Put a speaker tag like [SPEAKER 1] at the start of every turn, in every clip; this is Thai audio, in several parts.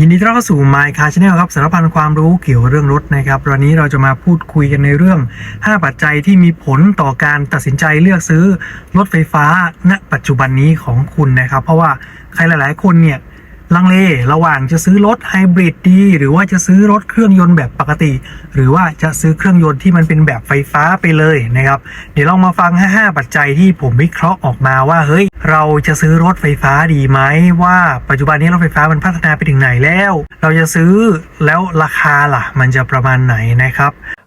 [SPEAKER 1] ยินดีต้อนรับเข้าสู่ My Car Channel ครับสารพันความรู้เกี่ยวกับเรื่องรถนะครับวันนี้เราจะมาพูดคุยกันในเรื่อง 5 ปัจจัยที่มีผลต่อการตัดสินใจเลือกซื้อรถไฟฟ้าณปัจจุบันนี้ของคุณนะครับ เพราะว่าใครหลาย ๆ คนเนี่ย ลังเลระหว่างจะซื้อรถไฮบริดดี หรือว่าจะซื้อรถเครื่องยนต์แบบปกติ หรือว่าจะซื้อเครื่องยนต์ที่มันเป็นแบบไฟฟ้าไปเลยนะครับ เดี๋ยวลองมาฟัง 5 ปัจจัยที่ผมวิเคราะห์ออกมาว่า เฮ้ย เราจะซื้อรถไฟฟ้าดีไหมว่าปัจจุบันนี้รถไฟฟ้ามันพัฒนาไปถึงไหนแล้ว เราจะซื้อแล้วราคาล่ะ มันจะประมาณไหนนะครับ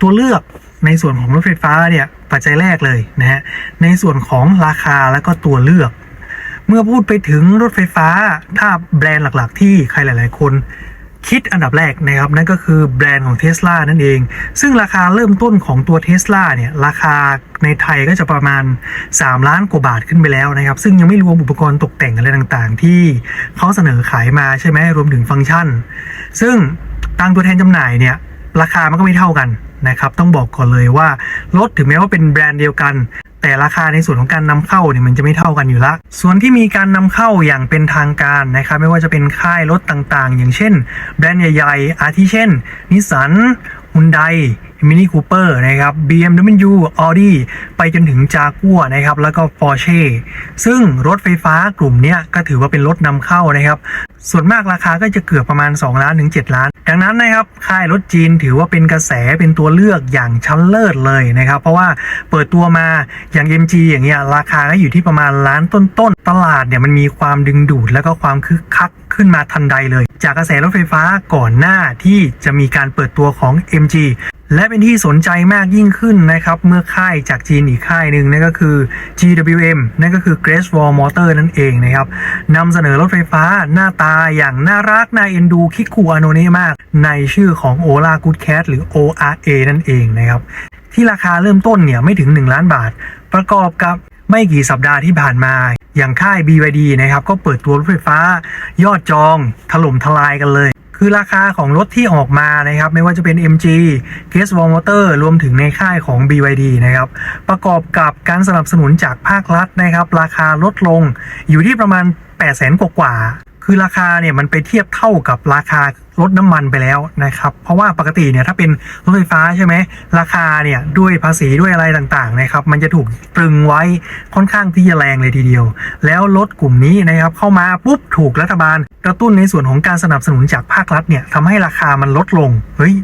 [SPEAKER 1] ตัวเลือกในส่วนของรถไฟฟ้าเนี่ยปัจจัยแรกเลยนะฮะในส่วนของราคาแล้วก็ตัวเลือก เมื่อพูดไปถึงรถไฟฟ้าถ้าแบรนด์หลักๆ ที่ใครหลาย ๆ คนคิดอันดับแรกนะครับ นั่นก็คือแบรนด์ของ Tesla นั่นเอง ซึ่งราคาเริ่มต้นของตัว Tesla เนี่ย ราคาในไทยก็จะประมาณ 3 ล้านกว่าบาทขึ้นไปแล้วนะครับ ซึ่งยังไม่รวมอุปกรณ์ตกแต่งอะไรต่างๆ ที่เขาเสนอขายมาใช่ไหมรวมถึงฟังก์ชัน ซึ่งทางตัวแทนจำหน่ายเนี่ย ราคามันก็ไม่เท่ากัน นะครับต้องบอกก่อนเลยว่ารถถึงแม้ว่าเป็นแบรนด์เดียวกัน แต่ราคาในส่วนของการนำเข้าเนี่ยมันจะไม่เท่ากันอยู่ละส่วนที่มีการนำเข้าอย่างเป็นทางการนะครับไม่ว่าจะเป็นค่ายรถต่างๆ อย่างเช่น แบรนด์ใหญ่ๆ อาทิเช่นนิสสันฮุนได มินิคูเปอร์นะครับ BMW Audi ไปจนถึงจากัวนะครับแล้วก็ Porsche ซึ่งรถไฟฟ้ากลุ่มนี้ก็ถือว่าเป็นรถนำเข้านะครับ ส่วนมากราคาก็จะเกือบประมาณ 2 ล้านถึง 7 ล้าน ดังนั้นนะครับค่ายรถจีนถือว่าเป็นกระแสเป็นตัวเลือกอย่างชั้นเลิศเลยนะครับ เพราะว่าเปิดตัวมาอย่าง MG อย่างเงี้ยราคาก็อยู่ที่ประมาณล้านต้นๆตลาดเนี่ยมันมีความดึงดูดแล้วก็ความคึกคักขึ้นมาทันใดเลย จากกระแสรถไฟฟ้าก่อนหน้าที่จะมีการเปิดตัวของ MG และเป็นที่สนใจมากยิ่งขึ้นนะครับ เมื่อค่ายจากจีนอีกค่ายหนึ่งนั่นก็คือ GWM นั่นก็คือ Grace Wall Motor นั่นเองนะครับนำเสนอรถไฟฟ้าหน้าตาอย่างน่ารักน่าเอ็นดูคิกคูอาโนเน่มาก ในชื่อของ Ola Good Cat หรือ ORA นั่นเองนะครับ ที่ราคาเริ่มต้นเนี่ยไม่ถึง 1 ล้านบาท ประกอบกับไม่กี่สัปดาห์ที่ผ่านมา อย่างค่าย BYD นะครับก็เปิดตัวรถไฟฟ้า ยอดจองถล่มทลายกันเลย คือราคาของรถที่ออกมานะครับ ไม่ว่าจะเป็น MG g a s w a l Motor รวมถึงในค่ายของ BYD นะครับ ประกอบกับการสนับสนุนจากภาครัฐนะครับ ราคาลดลงอยู่ที่ประมาณ 8 0 0 0 0 0กว่า คือราคาเนี่ยมันไปเทียบเท่ากับราคารถน้ำมันไปแล้วนะครับ เพราะว่าปกติเนี่ยถ้าเป็นรถไฟฟ้าใช่ไหมราคาเนี่ยด้วยภาษีด้วยอะไรต่างๆนะครับ มันจะถูกตรึงไว้ค่อนข้างที่จะแรงเลยทีเดียว แล้วรถกลุ่มนี้นะครับเข้ามาปุ๊บถูกรัฐบาลกระตุ้นในส่วนของการสนับสนุนจากภาครัฐเนี่ยทำให้ราคามันลดลงเฮ้ย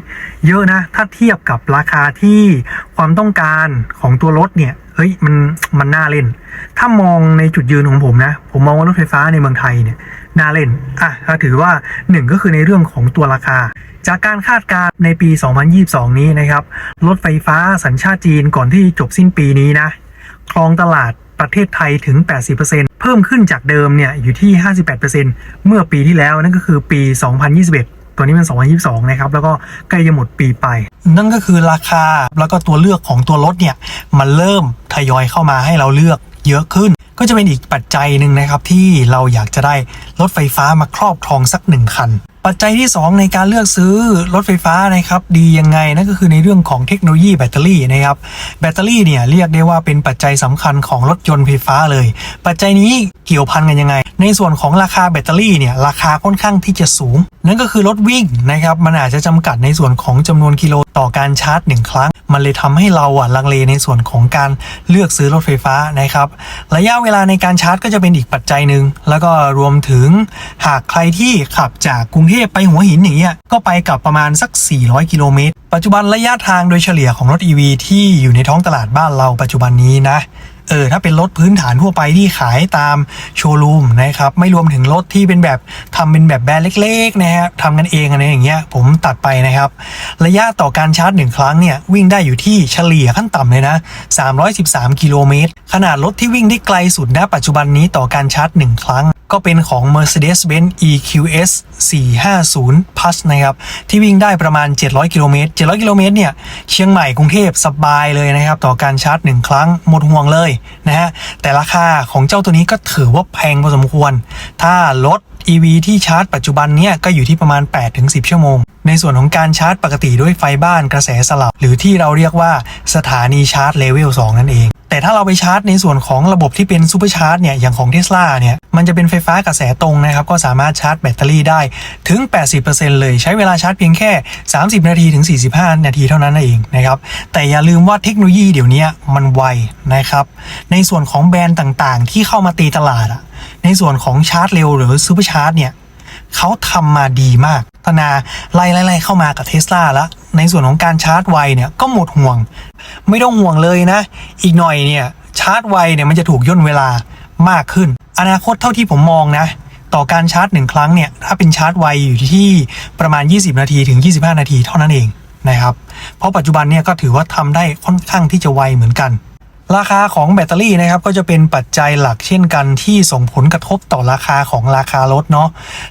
[SPEAKER 1] เยอะนะ ถ้าเทียบกับราคาที่ความต้องการของตัวรถเนี่ยเฮ้ยมันมันน่าเล่น ถ้ามองในจุดยืนของผมนะ ผมมองว่ารถไฟฟ้าในเมืองไทยเนี่ย น่าเล่นอะก็ถือว่าหนึ่งก็คือในเรื่องของตัวราคา จากการคาดการณ์ในปี 2022 นี้นะครับ รถไฟฟ้าสัญชาติจีนก่อนที่จบสิ้นปีนี้นะ ครองตลาดประเทศไทยถึง 80%เพิ่มขึ้นจากเดิมเนี่ยอยู่ที่ 58%เมื่อปีที่แล้วนั่นก็คือปี 2021ตัวนี้มัน 2022 นะครับ แล้วก็ใกล้จะหมดปีไป นั่นก็คือราคาแล้วก็ตัวเลือกของตัวรถเนี่ย มันเริ่มทยอยเข้ามาให้เราเลือกเยอะขึ้น ก็จะเป็นอีกปัจจัยหนึ่งนะครับที่เราอยากจะได้รถไฟฟ้ามาครอบครองสักหนึ่งคัน ปัจจัยที่ 2 ในการเลือกซื้อรถไฟฟ้านะครับดียังไงนั่นก็คือในเรื่องของเทคโนโลยีแบตเตอรี่นะครับแบตเตอรี่เนี่ยเรียกได้ว่าเป็นปัจจัยสำคัญของรถยนต์ไฟฟ้าเลย ปัจจัยนี้เกี่ยวพันกันยังไง ในส่วนของราคาแบตเตอรี่เนี่ยราคาค่อนข้างที่จะสูง นั่นก็คือรถวิ่งนะครับมันอาจจะจำกัดในส่วนของจำนวนกิโลต่อการชาร์จหนึ่งครั้ง มันเลยทำให้เราอะลังเลในส่วนของการเลือกซื้อรถไฟฟ้านะครับ ระยะเวลาในการชาร์จก็จะเป็นอีกปัจจัยหนึ่งแล้วก็รวมถึงหากใครที่ขับจากกรุงเทพไปหัวหินอย่างเงี้ยก็ไปกับประมาณสัก 400 กิโลเมตร ปัจจุบันระยะทางโดยเฉลี่ยของรถ EV ที่อยู่ในท้องตลาดบ้านเราปัจจุบันนี้นะ เออถ้าเป็นรถพื้นฐานทั่วไปที่ขายตามโชว์รูมนะครับไม่รวมถึงรถที่เป็นแบบทำเป็นแบบแบรนด์เล็กๆนะฮะทำกันเองอะไรอย่างเงี้ยผมตัดไปนะครับ ระยะต่อการชาร์จหนึ่งครั้งเนี่ยวิ่งได้อยู่ที่เฉลี่ยขั้นต่ำเลยนะ313 กิโลเมตร ขนาดรถที่วิ่งได้ไกลสุดณปัจจุบันนี้ต่อการชาร์จหนึ่งครั้งก็เป็นของ Mercedes-Benz EQS 450 Plus นะครับ ที่วิ่งได้ประมาณ 700 กิโลเมตร 700 กิโลเมตรเนี่ย เชียงใหม่กรุงเทพสบายเลยนะครับ ต่อการชาร์จ 1 ครั้ง หมดห่วงเลยนะฮะแต่ราคาของเจ้าตัวนี้ก็ถือว่าแพงพอสมควร ถ้ารถ EV ที่ชาร์จปัจจุบันเนี่ยก็อยู่ที่ประมาณ 8-10 ชั่วโมง ในส่วนของการชาร์จปกติด้วยไฟบ้านกระแสสลับ หรือที่เราเรียกว่าสถานีชาร์จเลเวล 2 นั่นเอง แต่ถ้าเราไปชาร์จในส่วนของระบบที่เป็นซูเปอร์ชาร์จเนี่ยอย่างของเทสลาเนี่ยมันจะเป็นไฟฟ้ากระแสตรงนะครับ ก็สามารถชาร์จแบตเตอรี่ได้ถึง 80%เลยใช้เวลาชาร์จเพียงแค่ 30 นาทีถึง 45 นาทีเท่านั้นเองนะครับ แต่อย่าลืมว่าเทคโนโลยีเดี๋ยวนี้มันไวนะครับ ในส่วนของแบรนด์ต่างๆ ที่เข้ามาตีตลาดอะในส่วนของชาร์จเร็วหรือซูเปอร์ชาร์จเนี่ยเขาทำมาดีมากธนาไล่ไล่ๆเข้ามากับเทสลาแล้ว ในส่วนของการชาร์จไวเนี่ยก็หมดห่วง ไม่ต้องห่วงเลยนะ อีกหน่อยเนี่ยชาร์จไวเนี่ยมันจะถูกย่นเวลามากขึ้น อนาคตเท่าที่ผมมองนะ ต่อการชาร์จหนึ่งครั้งเนี่ยถ้าเป็นชาร์จไวอยู่ที่ประมาณ 20 นาทีถึง 25 นาทีเท่านั้นเองนะครับเพราะปัจจุบันเนี่ยก็ถือว่าทำได้ค่อนข้างที่จะไวเหมือนกัน ราคาของแบตเตอรี่นะครับก็จะเป็นปัจจัยหลักเช่นกันที่ส่งผลกระทบต่อราคาของราคารถเนาะ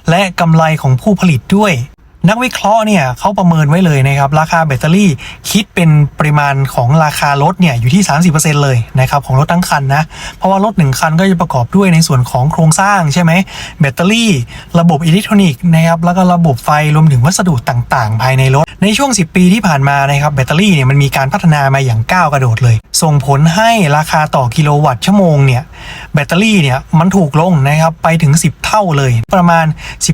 [SPEAKER 1] และกำไรของผู้ผลิตด้วย นักวิเคราะห์เนี่ยเขาประเมินไว้เลยนะครับ ราคาแบตเตอรี่คิดเป็นปริมาณของราคารถเนี่ยอยู่ที่ 30%เลยนะครับของรถทั้งคันนะเพราะว่ารถหนึ่งคันก็จะประกอบด้วยในส่วนของโครงสร้างใช่ไหมแบตเตอรี่ ระบบอิเล็กทรอนิกส์นะครับแล้วก็ระบบไฟรวมถึงวัสดุต่างๆ ภายในรถ ในช่วง 10 ปีที่ผ่านมานะครับแบตเตอรี่เนี่ยมันมีการพัฒนามาอย่างก้าวกระโดดเลย ส่งผลให้ราคาต่อกิโลวัตต์ชั่วโมงเนี่ย แบตเตอรี่เนี่ยมันถูกลงนะครับไปถึง 10 เท่าเลย ประมาณ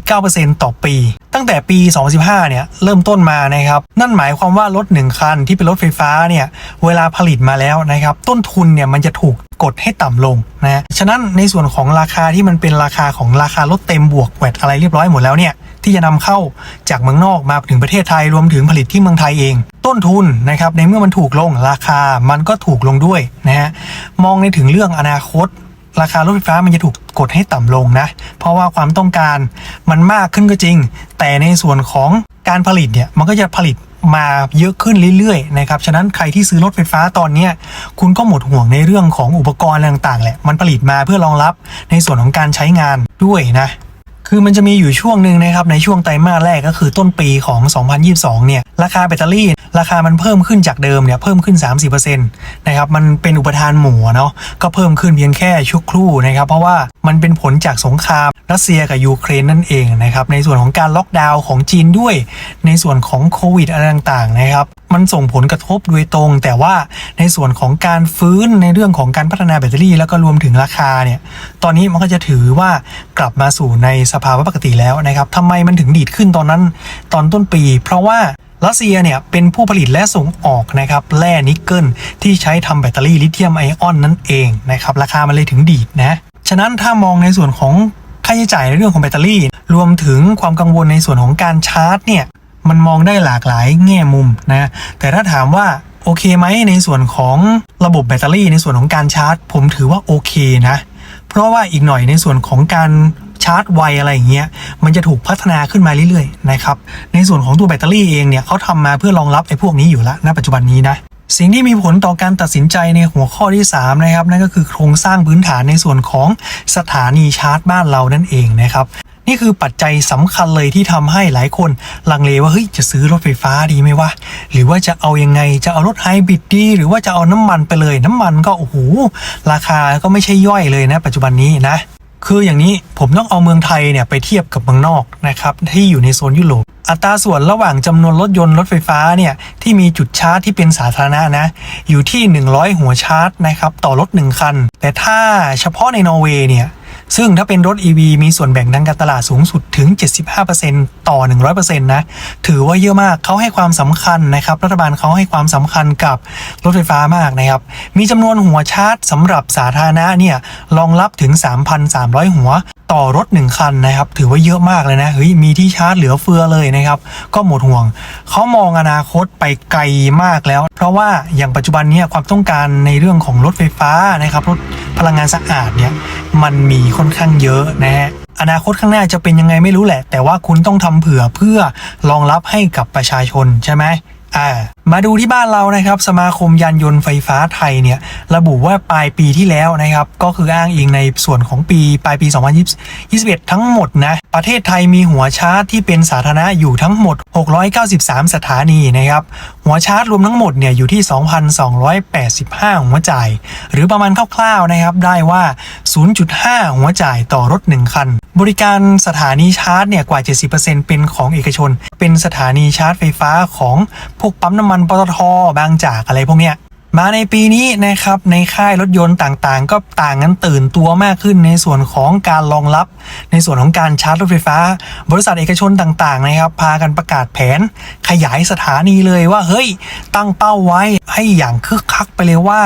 [SPEAKER 1] 19%ต่อปี ตั้งแต่ปี 2015 เนี่ยเริ่มต้นมานะครับนั่นหมายความว่ารถ 1 คันที่เป็นรถไฟฟ้าเนี่ยเวลาผลิตมาแล้วนะครับต้นทุนเนี่ยมันจะถูกกดให้ต่ำลงนะฉะนั้นในส่วนของราคาที่มันเป็นราคาของราคารถเต็มบวกแวดอะไรเรียบร้อยหมดแล้วเนี่ย ที่จะนำเข้าจากเมืองนอกมาถึงประเทศไทยรวมถึงผลิตที่เมืองไทยเอง ต้นทุนนะครับในเมื่อมันถูกลงราคามันก็ถูกลงด้วยนะฮะมองในถึงเรื่องอนาคต ราคารถไฟฟ้ามันจะถูกกดให้ต่ำลงนะ เพราะว่าความต้องการมันมากขึ้นก็จริง แต่ในส่วนของการผลิตเนี่ยมันก็จะผลิตมาเยอะขึ้นเรื่อยๆนะครับ ฉะนั้นใครที่ซื้อรถไฟฟ้าตอนนี้คุณก็หมดห่วงในเรื่องของอุปกรณ์ต่างๆแหละ มันผลิตมาเพื่อรองรับในส่วนของการใช้งานด้วยนะ คือมันจะมีอยู่ช่วงหนึ่งนะครับในช่วงไตรมาสแรกก็คือต้นปีของ 2022 เนี่ย ราคาแบตเตอรี่ ราคามันเพิ่มขึ้นจากเดิมเนี่ยเพิ่มขึ้น 30%นะครับมันเป็นอุปทานหมูเนาะก็เพิ่มขึ้นเพียงแค่ชั่วครู่นะครับเพราะว่ามันเป็นผลจากสงครามรัสเซียกับยูเครนนั่นเองนะครับในส่วนของการล็อกดาวน์ของจีนด้วย ในส่วนของโควิดอะไรต่างๆนะครับมันส่งผลกระทบโดยตรง แต่ว่าในส่วนของการฟื้นในเรื่องของการพัฒนาแบตเตอรี่ แล้วก็รวมถึงราคาเนี่ยตอนนี้มันก็จะถือว่ากลับมาสู่ในสภาวะปกติแล้วนะครับทำไมมันถึงดีดขึ้นตอนนั้นตอนต้นปี เพราะว่า รัสเซียเนี่ยเป็นผู้ผลิตและส่งออกนะครับแร่นิกเกิลที่ใช้ทำแบตเตอรี่ลิเธียมไอออนนั่นเองนะครับราคามันเลยถึงดีดนะ ฉะนั้นถ้ามองในส่วนของค่าใช้จ่ายในเรื่องของแบตเตอรี่ รวมถึงความกังวลในส่วนของการชาร์จเนี่ยมันมองได้หลากหลายแง่มุมนะแต่ถ้าถามว่าโอเคไหมในส่วนของระบบแบตเตอรี่ในส่วนของการชาร์จ ผมถือว่าโอเคนะ เพราะว่าอีกหน่อยในส่วนของการาร์จไวอะไรอย่างเงี้ยมันจะถูกพัฒนาขึ้นมาเรื่อยๆนะครับในส่วนของตัวแบตเตอรี่เองเนี่ยเขาทำมาเพื่อรองรับไอ้พวกนี้อยู่แล้วณปัจจุบันนี้นะสิ่งที่มีผลต่อการตัดสินใจในหัวข้อที่ 3 นะครับ นั่นก็คือโครงสร้างพื้นฐานในส่วนของสถานีชาร์จบ้านเรานั่นเองนะครับ นี่คือปัจจัยสำคัญเลยที่ทำให้หลายคนลังเลว่าเฮ้ยจะซื้อรถไฟฟ้าดีไหมวะหรือว่าจะเอายังไงจะเอารถไฮบริดดี หรือว่าจะเอาน้ำมันไปเลย น้ำมันก็โอ้โหราคาก็ไม่ใช่ย่อยเลยนะ ปัจจุบันนี้นะ คืออย่างนี้ผมต้องเอาเมืองไทยเนี่ยไปเทียบกับเมืองนอกนะครับที่อยู่ในโซนยุโรปอัตราส่วนระหว่างจำนวนรถยนต์รถไฟฟ้าเนี่ยที่มีจุดชาร์จที่เป็นสาธารณะนะอยู่ที่ 100 หัวชาร์จนะครับต่อรถ1คัน แต่ถ้าเฉพาะในนอร์เวย์เนี่ย ซึ่งถ้าเป็นรถ EV มีส่วนแบ่งทางการตลาดสูงสุดถึง 75%ต่อ 100%นะ ถือว่าเยอะมากเขาให้ความสำคัญนะครับ รัฐบาลเขาให้ความสำคัญกับรถไฟฟ้ามากนะครับ มีจำนวนหัวชาร์จสำหรับสาธารณะเนี่ยรองรับถึง 3,300 หัวต่อรถ 1 คันนะครับ ถือว่าเยอะมากเลยนะเฮ้ยมีที่ชาร์จเหลือเฟือเลยนะครับ ก็หมดห่วง เขามองอนาคตไปไกลมากแล้ว เพราะว่าอย่างปัจจุบันเนี่ยความต้องการในเรื่องของรถไฟฟ้านะครับรถพลังงานสะอาดเนี่ยมันมีค่อนข้างเยอะนะฮะอนาคตข้างหน้าจะเป็นยังไงไม่รู้แหละ แต่ว่าคุณต้องทำเผื่อเพื่อรองรับให้กับประชาชนใช่ไหมอ่า มาดูที่บ้านเรานะครับ สมาคมยานยนต์ไฟฟ้าไทยเนี่ยระบุว่าปลายปีที่แล้วนะครับ ก็คืออ้างอิงในส่วนของปีปลายปี 2021 ทั้งหมดนะ ประเทศไทยมีหัวชาร์จที่เป็นสาธารณะอยู่ทั้งหมด 693 สถานีนะครับ หัวชาร์จรวมทั้งหมดเนี่ยอยู่ที่ 2,285 หัวจ่าย หรือประมาณคร่าวๆนะครับ ได้ว่า 0.5 หัวจ่ายต่อรถ 1 คัน บริการสถานีชาร์จเนี่ยกว่า 70%เป็นของเอกชน เป็นสถานีชาร์จไฟฟ้าของพวกปั๊มน้ำมันปตทบางจากอะไรพวกเนี้ยมาในปีนี้นะครับในค่ายรถยนต์ต่างๆ ก็ต่างกันตื่นตัวมากขึ้นในส่วนของการรองรับ ในส่วนของการชาร์จรถไฟฟ้า บริษัทเอกชนต่างๆนะครับ พากันประกาศแผน ขยายสถานีเลยว่าเฮ้ย ตั้งเป้าไว้ให้อย่างคึกคักไปเลยว่า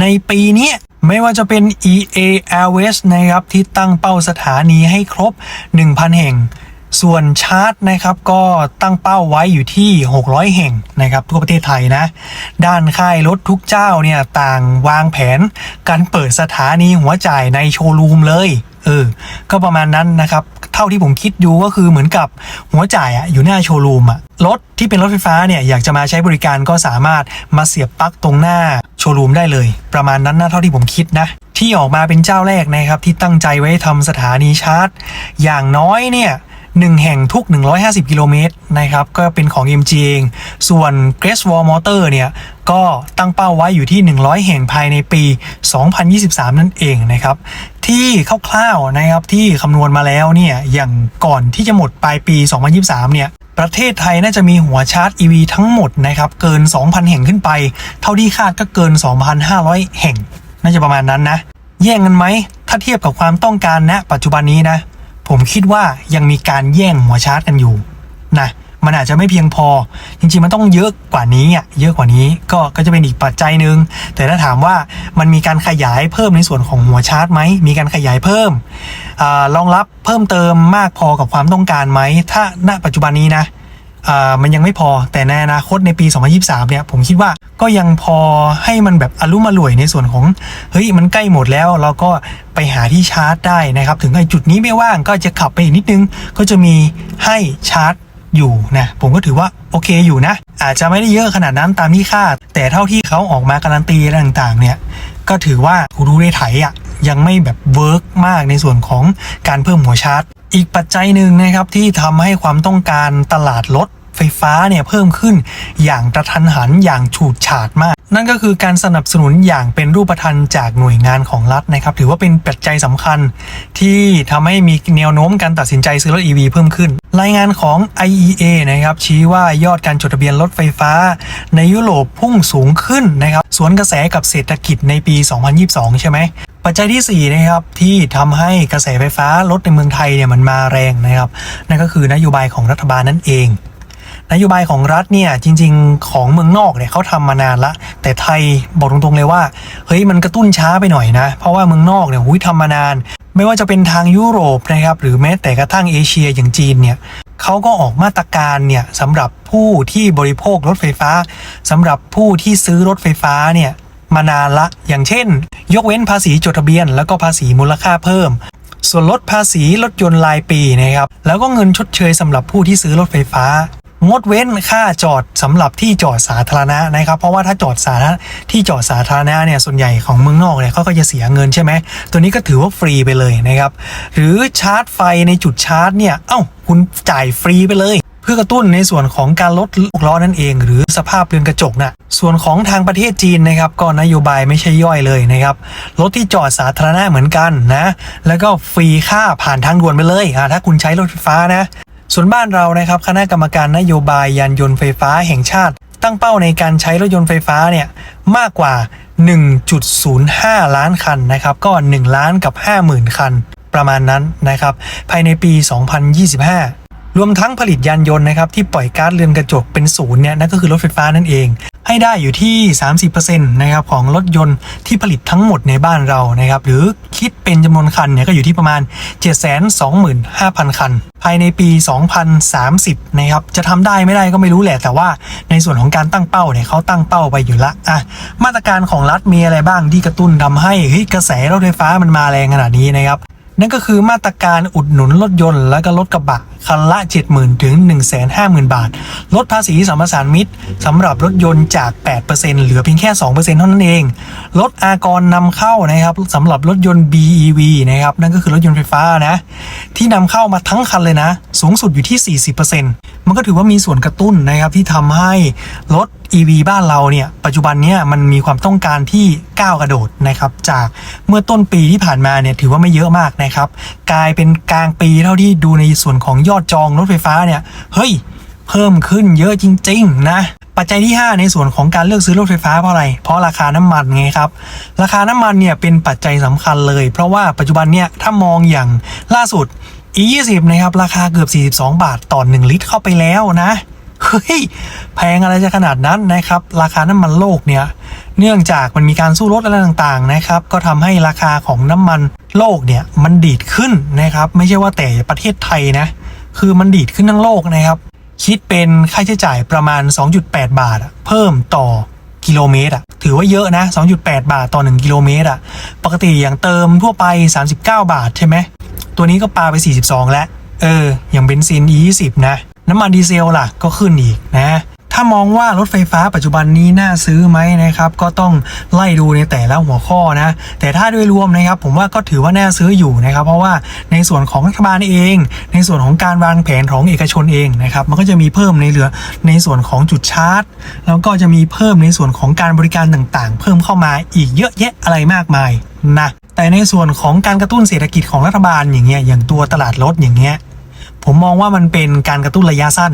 [SPEAKER 1] ในปีนี้ไม่ว่าจะเป็น EA Airways นะครับที่ตั้งเป้าสถานีให้ครบ 1,000 แห่ง ส่วนชาร์จนะครับก็ตั้งเป้าไว้อยู่ที่ 600 แห่งนะครับทั่วประเทศไทยนะ ด้านค่ายรถทุกเจ้าเนี่ยต่างวางแผนการเปิดสถานีหัวจ่ายในโชว์รูมเลยเออก็ประมาณนั้นนะครับ เท่าที่ผมคิดดูก็คือเหมือนกับหัวจ่ายอะอยู่หน้าโชว์รูมอะรถที่เป็นรถไฟฟ้าเนี่ยอยากจะมาใช้บริการก็สามารถมาเสียบปลั๊กตรงหน้าโชว์รูมได้เลย ประมาณนั้นนะเท่าที่ผมคิดนะที่ออกมาเป็นเจ้าแรกนะครับที่ตั้งใจไว้ทำสถานีชาร์จ อย่างน้อยเนี่ย หนึ่งแห่งทุก 150 กิโลเมตรนะครับ ก็เป็นของ MG เอง ส่วน Grace Wall Motor เนี่ย ก็ตั้งเป้าไว้อยู่ที่ 100 แห่งภายในปี 2023 นั่นเองนะครับ ที่คร่าวๆนะครับที่คำนวณมาแล้วเนี่ย อย่างก่อนที่จะหมดปลายปี 2023 เนี่ยประเทศไทยน่าจะมีหัวชาร์จ EV ทั้งหมดนะครับเกิน 2,000 แห่งขึ้นไป เท่าที่คาดก็เกิน 2,500 แห่ง น่าจะประมาณนั้นนะ แย่งกันไหม ถ้าเทียบกับความต้องการณปัจจุบันนี้นะ ผมคิดว่ายังมีการแย่งหัวชาร์จกันอยู่นะมันอาจจะไม่เพียงพอ จริงๆ มันต้องเยอะกว่านี้อะเยอะกว่านี้ก็ก็จะเป็นอีกปัจจัยหนึ่งแต่ถ้าถามว่ามันมีการขยายเพิ่มในส่วนของหัวชาร์จไหมมีการขยายเพิ่มอรองรับเพิ่มเติมมากพอกับความต้องการไหมถ้าณปัจจุบันนี้นะ มันยังไม่พอแต่ในอนาคตในปี 2023 เนี่ย ผมคิดว่าก็ยังพอให้มันแบบอารมอร่วยในส่วนของ เฮ้ย มันใกล้หมดแล้ว เราก็ไปหาที่ชาร์จได้นะครับ ถึงไอ้จุดนี้ไม่ว่างก็จะขับไปอีกนิดนึง ก็จะมีให้ชาร์จอยู่นะผมก็ถือว่าโอเคอยู่นะ อาจจะไม่ได้เยอะขนาดนั้นตามที่คาดแต่เท่าที่เขาออกมาการันตีอะไรต่างๆ เนี่ย ก็ถือว่ากูรู้ได้ไถอะยังไม่แบบเวิร์กมากในส่วนของการเพิ่มหัวชาร์จ อีกปัจจัยหนึ่งนะครับที่ทำให้ความต้องการตลาดรถไฟฟ้าเนี่ยเพิ่มขึ้นอย่างกระทันหันอย่างฉูดฉาดมาก นั่นก็คือการสนับสนุนอย่างเป็นรูปธรรมจากหน่วยงานของรัฐนะครับ ถือว่าเป็นปัจจัยสำคัญที่ทำให้มีแนวโน้มการตัดสินใจซื้อรถ EV เพิ่มขึ้น รายงานของ IEA นะครับชี้ว่ายอดการจดทะเบียนรถไฟฟ้า ในยุโรปพุ่งสูงขึ้นนะครับสวนกระแสกับเศรษฐกิจในปี 2022 ใช่ไหม ปัจจัยที่4นะครับที่ทำให้กระแสไฟฟ้ารถในเมืองไทยเนี่ยมันมาแรงนะครับนั่นก็คือนโยบายของรัฐบาลนั่นเอง นโยบายของรัฐเนี่ยจริง ๆ ของเมืองนอกเนี่ยเขาทำมานานละ แต่ไทยบอกตรงๆเลยว่าเฮ้ยมันกระตุ้นช้าไปหน่อยนะ เพราะว่าเมืองนอกเนี่ยหุยทำมานาน ไม่ว่าจะเป็นทางยุโรปนะครับหรือแม้แต่กระทั่งเอเชียอย่างจีนเนี่ยเขาก็ออกมาตรการเนี่ยสำหรับผู้ที่บริโภครถไฟฟ้าสำหรับผู้ที่ซื้อรถไฟฟ้าเนี่ย มานานละ อย่างเช่น ยกเว้นภาษีจดทะเบียน แล้วก็ภาษีมูลค่าเพิ่ม ส่วนลดภาษีรถยนต์รายปีนะครับ แล้วก็เงินชดเชยสำหรับผู้ที่ซื้อรถไฟฟ้างดเว้นค่าจอดสำหรับที่จอดสาธารณะนะครับ เพราะว่าถ้าจอดสาธารณะที่จอดสาธารณะเนี่ยส่วนใหญ่ของเมืองนอกเนี่ยเขาก็จะเสียเงินใช่ไหมตัวนี้ก็ถือว่าฟรีไปเลยนะครับ หรือชาร์จไฟในจุดชาร์จเนี่ย เอ้า คุณจ่ายฟรีไปเลย เพื่อกระตุ้นในส่วนของการลดลูกล้อนั่นเอง หรือสภาพเรือนกระจกนะ่ะส่วนของทางประเทศจีนนะครับก็นโยบายไม่ใช่ย่อยเลยนะครับรถที่จอดสาธารณะเหมือนกันนะแล้วก็ฟรีค่าผ่านทางด่วนไปเลยอ่าถ้าคุณใช้รถไฟฟ้านะส่วนบ้านเรานะครับคณะกรรมการนโยบายยานยนต์ไฟฟ้าแห่งชาติ ตั้งเป้าในการใช้รถยนต์ไฟฟ้าเนี่ยมากกว่า 1.05 ล้านคันนะครับก็ 1 ล้านกับ 50,000 คัน ประมาณนั้นนะครับภายในปี 2025 รวมทั้งผลิตยานยนต์นะครับที่ปล่อยก๊าซเรือนกระจกเป็นศูนย์เนี่ยนั่นก็คือรถไฟฟ้านั่นเอง ให้ได้อยู่ที่ 30%นะครับของรถยนต์ที่ผลิตทั้งหมดในบ้านเรานะครับหรือคิดเป็นจำนวนคันเนี่ยก็อยู่ที่ประมาณ 725,000 คัน ภายในปี 2030 นะครับจะทำได้ไม่ได้ก็ไม่รู้แหละ แต่ว่าในส่วนของการตั้งเป้าเนี่ยเขาตั้งเป้าไปอยู่ละอะมาตรการของรัฐมีอะไรบ้างที่กระตุ้นทำให้เฮ้ยกระแสรถไฟฟ้ามันมาแรงขนาดนี้นะครับ นั่นก็คือมาตรการอุดหนุนรถยนต์และก็รถกระบะคันละ 70,000 ถึง 150,000 บาท ลดภาษีสัมปทานมิตรสำหรับรถยนต์จาก 8%เหลือเพียงแค่ 2%เท่านั้นเอง ลดอากรนำเข้านะครับสำหรับรถยนต์ BEV นะครับ นั่นก็คือรถยนต์ไฟฟ้านะ ที่นำเข้ามาทั้งคันเลยนะ สูงสุดอยู่ที่ 40%มันก็ถือว่ามีส่วนกระตุ้นนะครับที่ทำให้รถ EV บ้านเราเนี่ยปัจจุบันเนี่ยมันมีความต้องการที่ก้าวกระโดดนะครับจากเมื่อต้นปีที่ผ่านมาเนี่ยถือว่าไม่เยอะมากนะครับ กลายเป็นกลางปีเท่าที่ดูในส่วนของยอดจองรถไฟฟ้าเนี่ยเฮ้ยเพิ่มขึ้นเยอะจริง ๆ นะปัจจัยที่ 5 ในส่วนของการเลือกซื้อรถไฟฟ้าเพราะอะไร เพราะราคาน้ำมันไงครับ ราคาน้ำมันเนี่ยเป็นปัจจัยสำคัญเลย เพราะว่าปัจจุบันเนี่ยถ้ามองอย่างล่าสุด E20 นะครับราคาเกือบ 42 บาทต่อ 1 ลิตรเข้าไปแล้วนะ เฮ้ยแพงอะไรจะขนาดนั้นนะครับ ราคาน้ำมันโลกเนี่ยเนื่องจากมันมีการสู้รถอะไรต่างๆนะครับ ก็ทำให้ราคาของน้ำมันโลกเนี่ยมันดีดขึ้นนะครับ ไม่ใช่ว่าแต่ประเทศไทยนะ คือมันดีดขึ้นทั้งโลกนะครับ คิดเป็นค่าใช้จ่ายประมาณ 2.8 บาท เพิ่มต่อกิโลเมตรอะถือว่าเยอะนะ 2.8 บาทต่อ 1 กิโลเมตรอะปกติอย่างเติมทั่วไป 39 บาทใช่ไหมตัวนี้ก็ปาไป 42 แล้ว เอออย่างเบนซิน E20 นะ น้ำมันดีเซลล่ะก็ขึ้นอีกนะถ้ามองว่ารถไฟฟ้าปัจจุบันนี้น่าซื้อไหมนะครับก็ต้องไล่ดูในแต่ละหัวข้อนะ แต่ถ้าโดยรวมนะครับ ผมว่าก็ถือว่าน่าซื้ออยู่นะครับ เพราะว่าในส่วนของรัฐบาลเอง ในส่วนของการวางแผนของเอกชนเองนะครับ มันก็จะมีเพิ่มในเหลือในส่วนของจุดชาร์จ แล้วก็จะมีเพิ่มในส่วนของการบริการต่างๆ เพิ่มเข้ามาอีกเยอะแยะอะไรมากมายนะแต่ในส่วนของการกระตุ้นเศรษฐกิจของรัฐบาลอย่างเงี้ยอย่างตัวตลาดรถอย่างเงี้ย ผมมองว่ามันเป็นการกระตุ้นระยะสั้น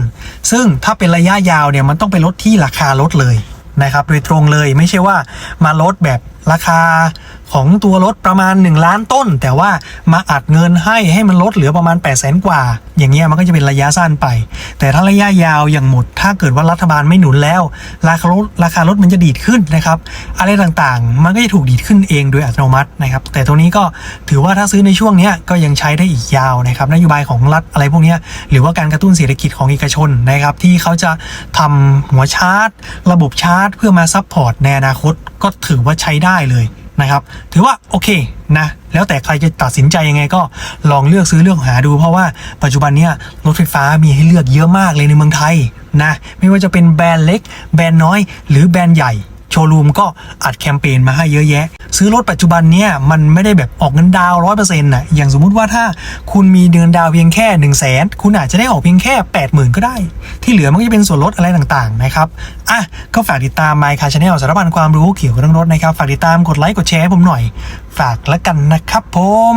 [SPEAKER 1] ซึ่งถ้าเป็นระยะยาวเนี่ยมันต้องไปลดที่ราคารถเลยนะครับ โดยตรงเลยไม่ใช่ว่ามาลดแบบ ราคาของตัวรถประมาณ 1 ล้านต้น แต่ว่ามาอัดเงินให้ให้มันลดเหลือประมาณ 8 0 0 0 0 0กว่า อย่างเงี้ยมันก็จะเป็นระยะสั้นไป แต่ถ้าระยะยาวอย่างหมด ถ้าเกิดว่ารัฐบาลไม่หนุนแล้ว ราคารถราคารถมันจะดีดขึ้นนะครับอะไรต่างๆ มันก็จะถูกดีดขึ้นเองโดยอัตโนมัตินะครับแต่ตรงนี้ก็ถือว่าถ้าซื้อในช่วงเนี้ยก็ยังใช้ได้อีกยาวนะครับนโยบายของรัฐอะไรพวกเนี้ยหรือว่าการกระตุ้นเศรษฐกิจของเอกชนนะครับที่เขาจะทำหัวชาร์จ ระบบชาร์จ เพื่อมาซัพพอร์ตในอนาคตก็ถือว่าใช้ได้เลยนะครับ ถือว่าโอเคนะแล้วแต่ใครจะตัดสินใจยังไงก็ลองเลือกซื้อเลือกหาดู เพราะว่าปัจจุบันเนี้ยรถไฟฟ้ามีให้เลือกเยอะมากเลยในเมืองไทยนะไม่ว่าจะเป็นแบรนด์เล็ก แบรนด์น้อย หรือแบรนด์ใหญ่ ชว์รูมก็อัดแคมเปญมาให้เยอะแยะ ซื้อรถปัจจุบันเนี่ยมันไม่ได้แบบออกเงินดาวร้อยเปอร์เซ็นต์น่ะอย่างสมมุติว่าถ้าคุณมีเงินดาวเพียงแค่1นึ่งแสนคุณอาจจะได้ออกเพียงแค่ 8 0,000 ก็ได้ ที่เหลือมันก็จะเป็นส่วนลดอะไรต่างๆนะครับอะก็ฝากติดตาม My Car Channel สารพันความรู้เกี่ยวกับเรื่องรถนะครับฝากติดตามกดไลค์กดแชร์ให้ผมหน่อย ฝากแล้วกันนะครับผม